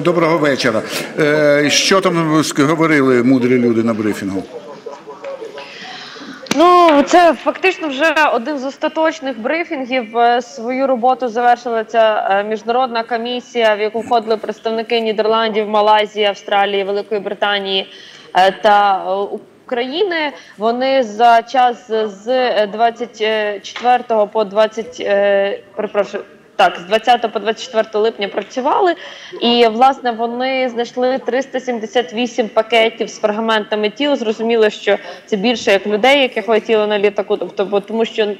Доброго вечора. Е, Що там говорили мудрі люди на брифінгу? Ну, це фактично вже один з остаточних брифінгів. Е, Свою роботу завершила ця е, міжнародна комісія, в яку входили представники Нідерландів, Малайзії, Австралії, Великої Британії та України. Вони за час з е, 24 по 20, е, перепрошую. Так, з 20 по 24 липня працювали, і власне вони знайшли 378 пакетів з фрагментами тіл. Зрозуміло, що це більше як людей, яких летіло на літаку. Тобто, бо тому що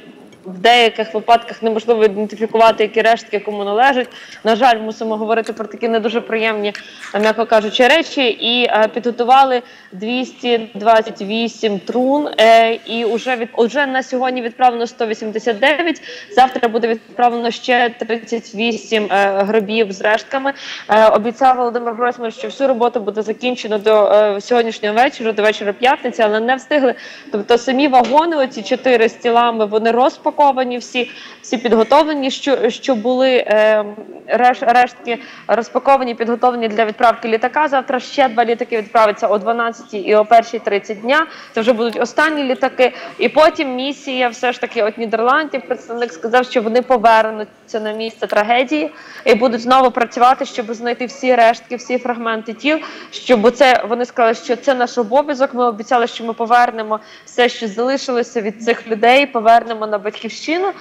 в деяких випадках неможливо ідентифікувати, які рештки кому належать. На жаль, мусимо говорити про такі не дуже приємні, м'яко кажучи, речі. І е, підготували 228 трун. Е, і уже від уже на сьогодні відправлено 189. Завтра буде відправлено ще 38 е, гробів з рештками. Е, обіцяв Володимир Гройсман, що всю роботу буде закінчено до е, сьогоднішнього вечора, до вечора п'ятниці, але не встигли. Тобто самі вагони, оці чотири з тілами, вони розпаковані, всі, всі підготовлені, що, що були е, реш, рештки розпаковані, підготовлені для відправки літака. Завтра ще два літаки відправляться о 12 і о 1.30 дня. Це вже будуть останні літаки. І потім місія, все ж таки, от Нідерландів, представник сказав, що вони повернуться на місце трагедії і будуть знову працювати, щоб знайти всі рештки, всі фрагменти тіл. Щоб це вони сказали, що це наш обов'язок. Ми обіцяли, що ми повернемо все, що залишилося від цих людей, повернемо на батьківщину,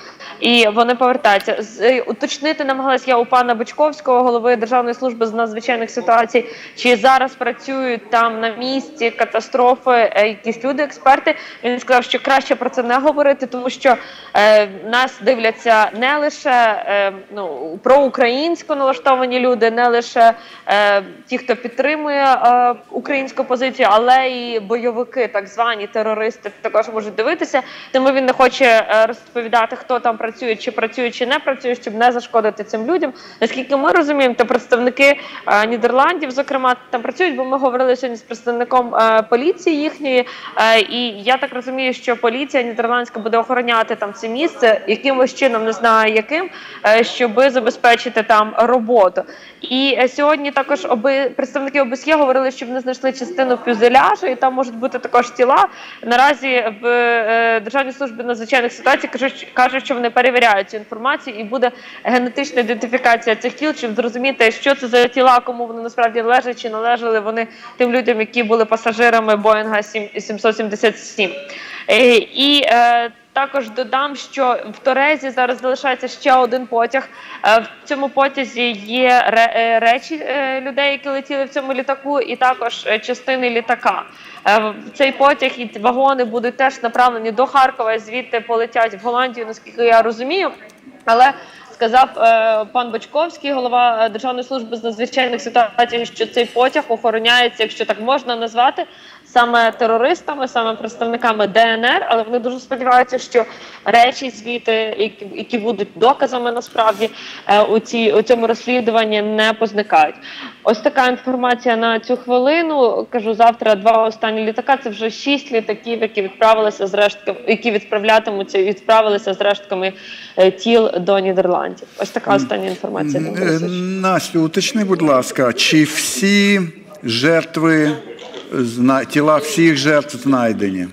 і вони повертаються. З е, уточнити намагалась я у пана Бочковського, голови Державної служби з надзвичайних ситуацій, чи зараз працюють там на місці катастрофи е, якісь люди, експерти. Він сказав, що краще про це не говорити, тому що е, нас дивляться не лише е, ну проукраїнсько налаштовані люди, не лише е, ті, хто підтримує е, українську позицію, але і бойовики, так звані терористи, також можуть дивитися. Тому він не хоче е, розповідати, хто там працює, чи працює, чи не працює, щоб не зашкодити цим людям. Наскільки ми розуміємо, то представники е, Нідерландів, зокрема, там працюють, бо ми говорили сьогодні з представником е, поліції їхньої, е, і я так розумію, що поліція нідерландська буде охороняти там це місце якимось чином, не знаю яким, е, щоби забезпечити там роботу. І е, сьогодні також оби представники ОБСЄ говорили, що вони знайшли частину фюзеляжу, і там можуть бути також тіла. Наразі в е, Державній службі надзвичайних ситуацій кажуть, кажуть, що вони перевіряють цю інформацію, і буде генетична ідентифікація цих тіл, щоб зрозуміти, що це за тіла, кому вони насправді належать, чи належали вони тим людям, які були пасажирами Боїнга 777. Е, І е, також додам, що в Торезі зараз залишається ще один потяг. Е, В цьому потязі є е, речі е, людей, які летіли в цьому літаку, і також частини літака. Цей потяг і вагони будуть теж направлені до Харкова, звідти полетять в Голландію, наскільки я розумію. Але сказав пан Бочковський, голова Державної служби з надзвичайних ситуацій, що цей потяг охороняється, якщо так можна назвати, саме терористами, саме представниками ДНР, але вони дуже сподіваються, що речі звіти, які, які будуть доказами насправді е, у, цій, у цьому розслідуванні, не позникають. Ось така інформація на цю хвилину. Кажу, завтра два останні літака. Це вже шість літаків, які відправилися з рештками, які відправлятимуться відправилися з рештками е, тіл до Нідерландів. Ось така остання інформація. Е, Настю, уточни, будь ласка, чи всі жертви, тіла всіх жертв знайдені?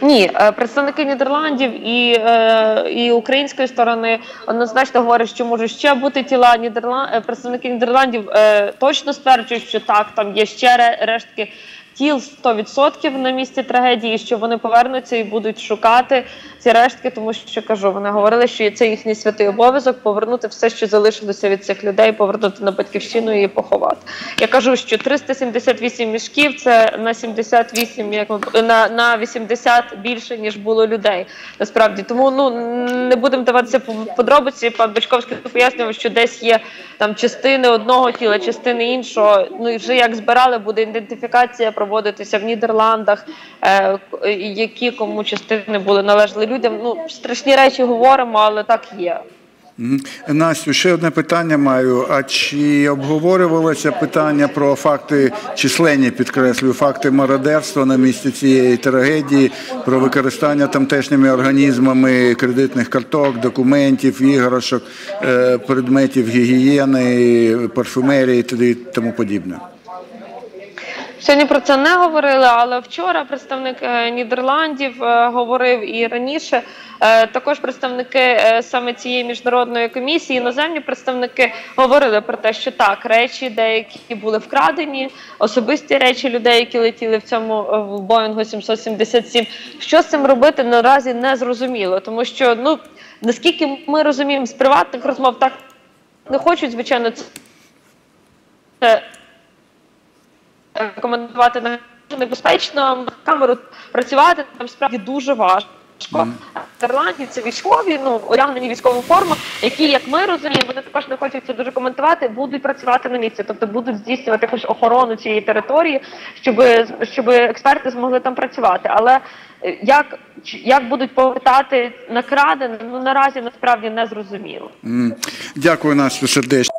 Ні, е, представники Нідерландів і, е, і української сторони однозначно говорять, що можуть ще бути тіла Нідерланд... Представники Нідерландів е, точно стверджують, що так, там є ще рештки тіл 100% на місці трагедії, що вони повернуться і будуть шукати ці рештки, тому що кажу, вони говорили, що це їхній святий обов'язок повернути все, що залишилося від цих людей, повернути на батьківщину і поховати. Я кажу, що 378 мішків це на 78, як на, на 80 більше ніж було людей. Насправді, тому ну не будемо даватися по подробиці. Пан Бачковський пояснював, що десь є там частини одного тіла, частини іншого. Ну і вже як збирали, буде ідентифікація проводитися в Нідерландах, е, які кому частини були належали людям. Ну страшні речі говоримо, але так є. Настю, ще одне питання маю. А чи обговорювалося питання про факти численні, підкреслюю, факти мародерства на місці цієї трагедії, про використання тамтешніми організмами кредитних карток, документів, іграшок, е, предметів гігієни, парфумерії і тому подібне? Сьогодні про це не говорили, але вчора представник е, Нідерландів е, говорив і раніше. Е, Також представники саме цієї міжнародної комісії, іноземні представники говорили про те, що так, речі деякі були вкрадені, особисті речі людей, які летіли в цьому в Боїнгу 777. Що з цим робити наразі не зрозуміло, тому що ну наскільки ми розуміємо з приватних розмов, так не хочуть, звичайно, це коментувати на небезпечно на камеру працювати там справді дуже важко. Ірландці це військові, ну одягнені військову форму, які, як ми розуміємо, вони також не хочуть це дуже коментувати, будуть працювати на місці, тобто будуть здійснювати якусь охорону цієї території, щоб, щоб експерти змогли там працювати. Але е, як, як будуть повертати накрадене, ну наразі насправді не зрозуміло. М. Дякую, Настю, сердечно.